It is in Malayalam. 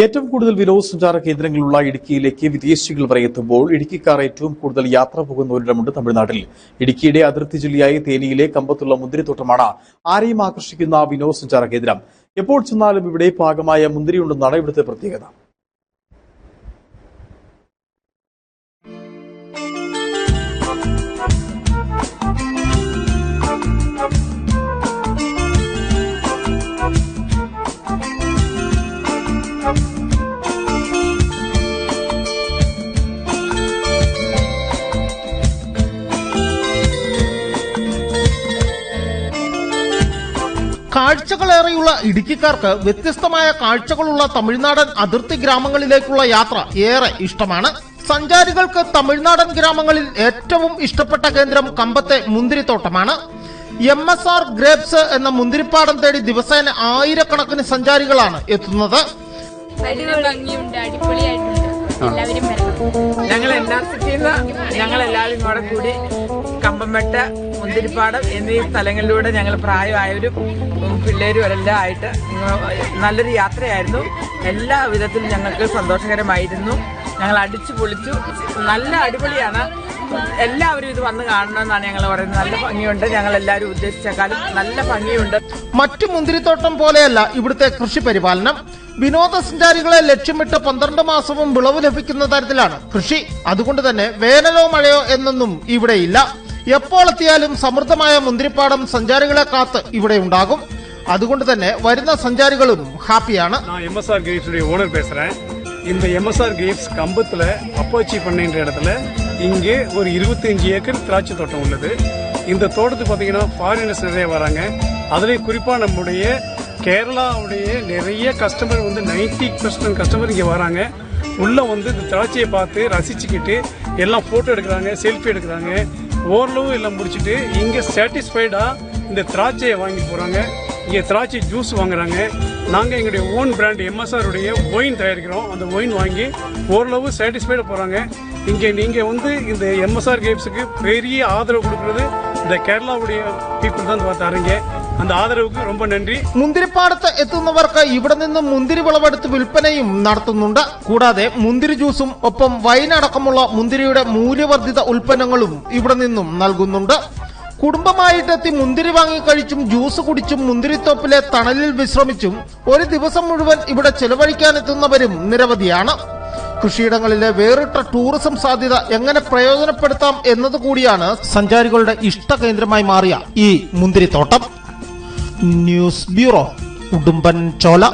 ഏറ്റവും കൂടുതൽ വിനോദസഞ്ചാര കേന്ദ്രങ്ങളുള്ള ഇടുക്കിയിലേക്ക് വിദേശികൾ വരെ എത്തുമ്പോൾ ഇടുക്കിക്കാർ ഏറ്റവും കൂടുതൽ യാത്ര പോകുന്നവരിടമുണ്ട് തമിഴ്നാട്ടിൽ. ഇടുക്കിയുടെ അതിർത്തി ജില്ലയായ തേനിയിലെ കമ്പത്തുള്ള മുന്തിരിത്തോട്ടമാണ് ആരെയും ആകർഷിക്കുന്ന വിനോദസഞ്ചാര കേന്ദ്രം. എപ്പോൾ ചെന്നാലും ഇവിടെ പാകമായ മുന്തിരിയുണ്ടെന്നാണ് ഇവിടുത്തെ പ്രത്യേകത. കാഴ്ചകളേറെയുള്ള ഇടുക്കിക്കാർക്ക് വ്യത്യസ്തമായ കാഴ്ചകളുള്ള തമിഴ്നാടൻ അതിർത്തി ഗ്രാമങ്ങളിലേക്കുള്ള യാത്ര ഏറെ ഇഷ്ടമാണ്. സഞ്ചാരികൾക്ക് തമിഴ്നാടൻ ഗ്രാമങ്ങളിൽ ഏറ്റവും ഇഷ്ടപ്പെട്ട കേന്ദ്രം കമ്പത്തെ മുന്തിരിത്തോട്ടമാണ്. എം എസ് ആർ ഗ്രേപ്സ് എന്ന മുന്തിരിപ്പാടം തേടി ദിവസേന ആയിരക്കണക്കിന് സഞ്ചാരികളാണ് എത്തുന്നത്. എല്ലാവരും ഞങ്ങൾ എൻ ആർ സിറ്റിന്ന് ഞങ്ങൾ എല്ലാവരും കൂടെ കൂടി കമ്പംമെട്ട് മുന്തിരിപ്പാടം എന്നീ സ്ഥലങ്ങളിലൂടെ ഞങ്ങൾ പ്രായമായവരും പിള്ളേരും എല്ലാം ആയിട്ട് നല്ലൊരു യാത്രയായിരുന്നു. എല്ലാ വിധത്തിലും ഞങ്ങൾക്ക് സന്തോഷകരമായിരുന്നു. ഞങ്ങൾ അടിച്ചു പൊളിച്ചു നല്ല അടിപൊളിയാണ്. എല്ലാവരും ഇത് വന്ന് കാണണമെന്നാണ് ഞങ്ങൾ പറയുന്നത് നല്ല ഭംഗിയുണ്ട് ഞങ്ങൾ എല്ലാവരും ഉദ്ദേശിച്ചേക്കാളും നല്ല ഭംഗിയുണ്ട് മറ്റു മുന്തിരിത്തോട്ടം പോലെയല്ല ഇവിടുത്തെ കൃഷി പരിപാലനം വിനോദസഞ്ചാരികളെ ലക്ഷ്യമിട്ട് പന്ത്രണ്ട് മാസവും വിളവ് ലഭിക്കുന്ന തരത്തിലാണ് കൃഷി അതുകൊണ്ട് തന്നെ വേനലോ മഴയോ എന്നൊന്നും ഇവിടെയില്ല എപ്പോൾ എത്തിയാലും സമൃദ്ധമായ മുന്തിരിപ്പാടം സഞ്ചാരികളെ കാത്ത് ഇവിടെ ഉണ്ടാകും അതുകൊണ്ട് തന്നെ വരുന്ന സഞ്ചാരികളും ഹാപ്പിയാണ് நான் எம்எஸ்ஆர் கிரேப்ஸுடைய ஓனர் பேசுகிறேன் இந்த எம்எஸ்ஆர் கிரேப்ஸ் கம்பத்தில் அப்பாச்சி பண்ணைன்ற இடத்துல இங்கே ஒரு 25 ஏக்கர் திராட்சை தோட்டம் உள்ளது. இந்த தோட்டத்துக்கு பார்த்தீங்கன்னா ஃபாரினர்ஸ் நிறைய வராங்க. அதுலேயும் குறிப்பாக நம்முடைய கேரளாவுடைய நிறைய கஸ்டமர் வந்து 90% பர்சன்ட் கஸ்டமர் இங்கே வராங்க. உள்ளே வந்து இந்த திராட்சையை பார்த்து ரசிச்சுக்கிட்டு எல்லாம் ஃபோட்டோ எடுக்கிறாங்க செல்ஃபி எடுக்கிறாங்க. ஓரளவு எல்லாம் முடிச்சுட்டு இங்கே சாட்டிஸ்ஃபைடாக இந்த திராட்சையை வாங்கி போகிறாங்க இங்கே திராட்சை ஜூஸ் வாங்குறாங்க நாங்கள் எங்களுடைய ஓன் பிராண்ட் எம்எஸ்ஆர் உடைய ஒயின் தயாரிக்கிறோம் அந்த ஒயின் வாங்கி ஓரளவு சாட்டிஸ்ஃபைடாக போகிறாங்க இங்கே நீங்கள் வந்து இந்த எம்எஸ்ஆர் கேப்ஸுக்கு பெரிய ஆதரவு கொடுக்குறது இந்த கேரளாவுடைய பீப்புள் தான் தரீங்க அந்த ஆதரவுக்கு ரொம்ப நன்றி മുന്തിരിപ്പാടത്ത് എത്തുന്നവർക്ക് ഇവിടെ നിന്നും മുന്തിരി വിളവെടുത്ത് വിൽപ്പനയും നടത്തുന്നുണ്ട് കൂടാതെ മുന്തിരി ജ്യൂസും ഒപ്പം വൈൻ അടക്കമുള്ള മുന്തിരിയുടെ മൂല്യവർദ്ധിത ഉൽപ്പന്നങ്ങളും ഇവിടെ നിന്നും നൽകുന്നുണ്ട് കുടുംബമായിട്ടെത്തി മുന്തിരി വാങ്ങി കഴിച്ചും ജ്യൂസ് കുടിച്ചും മുന്തിരിത്തോപ്പിലെ തണലിൽ വിശ്രമിച്ചും ഒരു ദിവസം മുഴുവൻ ഇവിടെ ചെലവഴിക്കാനെത്തുന്നവരും നിരവധിയാണ്. കൃഷിയിടങ്ങളിലെ വേറിട്ട ടൂറിസം സാധ്യത എങ്ങനെ പ്രയോജനപ്പെടുത്താം എന്നതുകൂടിയാണ് സഞ്ചാരികളുടെ ഇഷ്ട കേന്ദ്രമായി മാറിയ ഈ മുന്തിരിത്തോട്ടം. News bureau Udumbanchola.